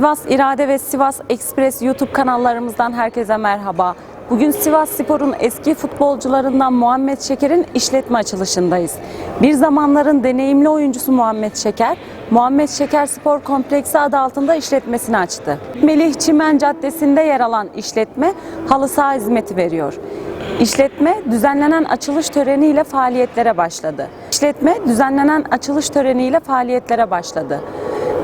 Sivas İrade ve Sivas Express YouTube kanallarımızdan herkese merhaba. Bugün Sivas Spor'un eski futbolcularından Muhammed Şeker'in işletme açılışındayız. Bir zamanların deneyimli oyuncusu Muhammed Şeker, Muhammed Şeker Spor Kompleksi adı altında işletmesini açtı. Melih Çimen Caddesi'nde yer alan işletme halı saha hizmeti veriyor. İşletme düzenlenen açılış töreniyle faaliyetlere başladı. İşletme düzenlenen açılış töreniyle faaliyetlere başladı.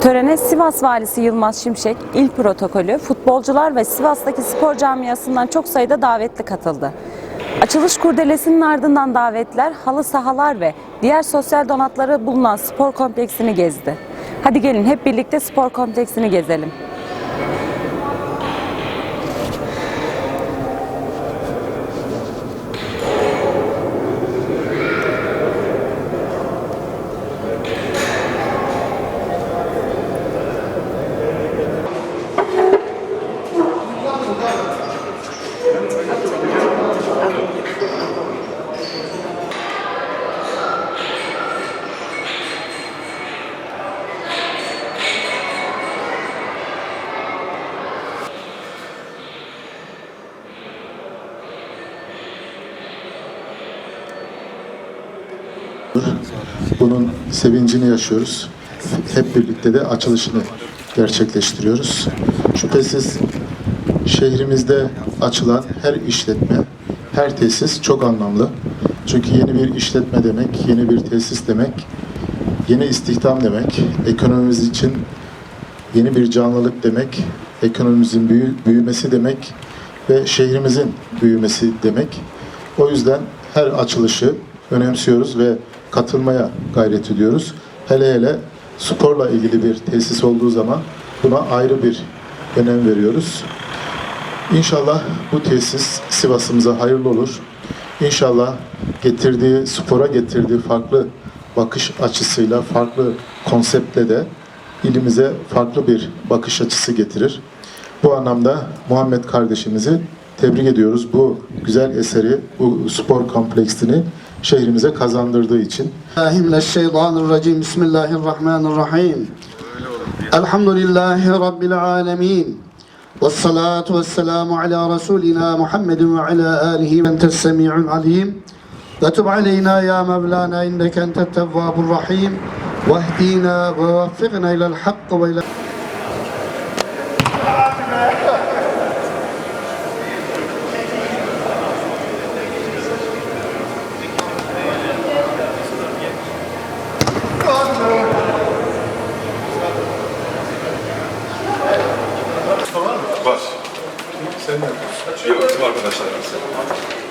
Törene Sivas Valisi Yılmaz Şimşek, il protokolü, futbolcular ve Sivas'taki spor camiasından çok sayıda davetli katıldı. Açılış kurdelesinin ardından davetler, halı sahalar ve diğer sosyal donatları bulunan spor kompleksini gezdi. Hadi gelin hep birlikte spor kompleksini gezelim. Bunun sevincini yaşıyoruz. Hep birlikte de açılışını gerçekleştiriyoruz. Şüphesiz şehrimizde açılan her işletme, her tesis çok anlamlı. Çünkü yeni bir işletme demek, yeni bir tesis demek, yeni istihdam demek, ekonomimiz için yeni bir canlılık demek, ekonomimizin büyü- büyümesi demek ve şehrimizin büyümesi demek. O yüzden her açılışı önemsiyoruz ve katılmaya gayret ediyoruz. Hele hele sporla ilgili bir tesis olduğu zaman buna ayrı bir önem veriyoruz. İnşallah bu tesis Sivas'ımıza hayırlı olur. İnşallah getirdiği, spora getirdiği farklı bakış açısıyla, farklı konseptle de ilimize farklı bir bakış açısı getirir. Bu anlamda Muhammed kardeşimizi tebrik ediyoruz. Bu güzel eseri, bu spor kompleksini şehrimize kazandırdığı için. Şeytanirracim. Bismillahirrahmanirrahim. Elhamdülillahi Rabbil alemin. والصلاة والسلام على رسولنا محمد وعلى آله وأنت السميع العليم وتب علينا يا مولانا إنك أنت التواب الرحيم واهدينا ووفقنا إلى الحق وإلى 願いしたいです。